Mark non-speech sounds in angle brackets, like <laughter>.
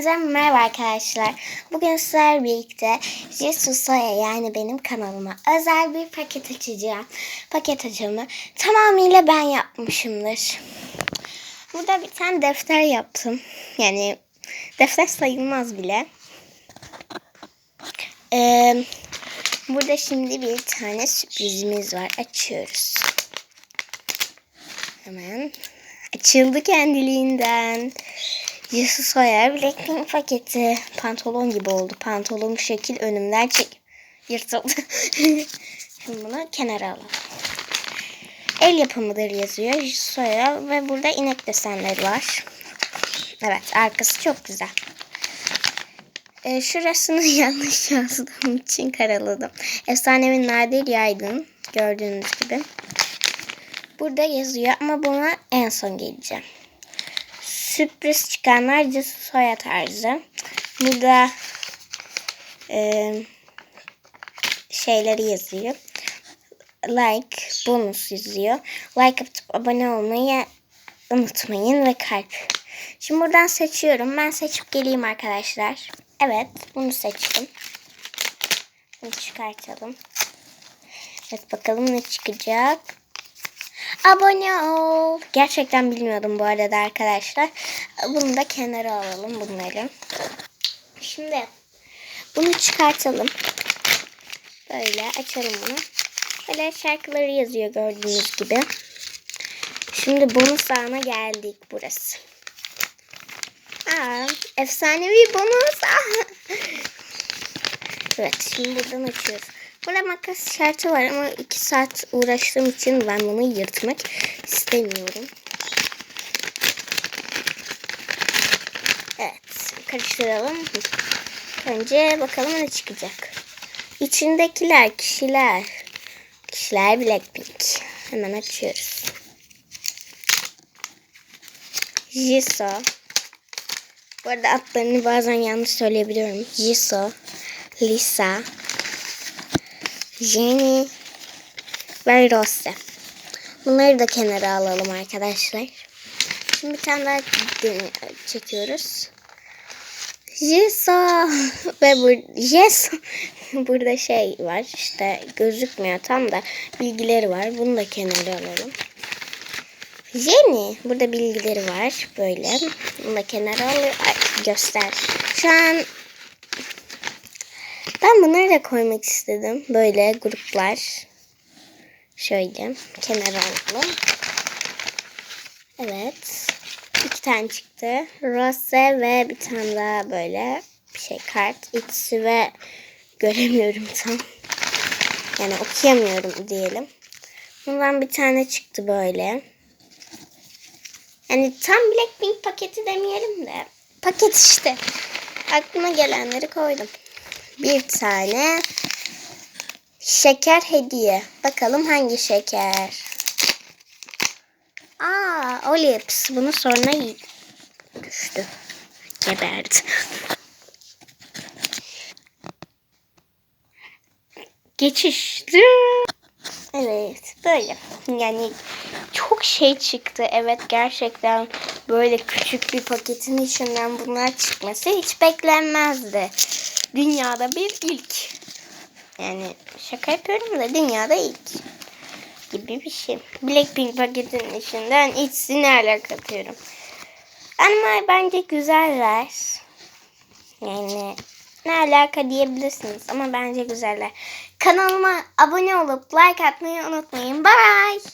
Herkese merhaba arkadaşlar. Bugün sizlerle birlikte Jesus'a yani benim kanalıma özel bir paket açacağım. Paket açımı tamamıyla ben yapmışımdır. Burada bir tane defter yaptım. Yani defter sayılmaz bile. Ee, burada şimdi bir tane sürprizimiz var. Açıyoruz. Hemen. Açıldı kendiliğinden. Jesus Soyer Blackpink paketi. Pantolon gibi oldu. Pantolon şekil önümden çek. Yırtıldı. <laughs> Şimdi bunu kenara alalım. El yapımıdır yazıyor. Jesus Soyer ve burada inek desenleri var. Evet arkası çok güzel. Ee, şurasını <laughs> yanlış yazdığım için karaladım. Efsanevi nadir yaydın. Gördüğünüz gibi. Burada yazıyor ama buna en son geleceğim sürpriz çıkanlar Jesus Soya tarzı. Burada e, şeyleri yazıyor. Like, bonus yazıyor. Like atıp abone olmayı unutmayın ve kalp. Şimdi buradan seçiyorum. Ben seçip geleyim arkadaşlar. Evet, bunu seçtim. Bunu çıkartalım. Evet bakalım ne çıkacak. Abone ol. Gerçekten bilmiyordum bu arada arkadaşlar. Bunu da kenara alalım bunları. Şimdi bunu çıkartalım. Böyle açalım bunu. Böyle şarkıları yazıyor gördüğünüz gibi. Şimdi bonus ana geldik burası. Aa, efsanevi bonus. <laughs> evet şimdi buradan açıyoruz. Burada makas şartı var ama 2 saat uğraştığım için ben bunu yırtmak istemiyorum. Evet karıştıralım. Önce bakalım ne çıkacak. İçindekiler kişiler. Kişiler Blackpink. Hemen açıyoruz. Jisoo. Bu arada adlarını bazen yanlış söyleyebiliyorum. Jisoo, Lisa, Jenny ve Rose. Bunları da kenara alalım arkadaşlar. Şimdi bir tane daha çekiyoruz. Jessa <laughs> ve bu Jess <laughs> burada şey var işte gözükmüyor tam da bilgileri var. Bunu da kenara alalım. Jenny burada bilgileri var böyle. Bunu da kenara alalım. Göster. Şu an ben bunları da koymak istedim. Böyle gruplar. Şöyle kenara alalım. Evet. İki tane çıktı. Rose ve bir tane daha böyle bir şey kart. İkisi ve göremiyorum tam. Yani okuyamıyorum diyelim. Bundan bir tane çıktı böyle. Yani tam Blackpink paketi demeyelim de. Paket işte. Aklıma gelenleri koydum bir tane şeker hediye. Bakalım hangi şeker? Aa, Olips. Bunu sonra düştü. Geberdi. Geçişti. Evet böyle yani çok şey çıktı evet gerçekten böyle küçük bir paketin içinden bunlar çıkması hiç beklenmezdi dünyada bir ilk. Yani şaka yapıyorum da dünyada ilk gibi bir şey. Blackpink paketinin içinden içsini alak atıyorum. Ama bence güzeller. Yani ne alaka diyebilirsiniz ama bence güzeller. Kanalıma abone olup like atmayı unutmayın. Bye.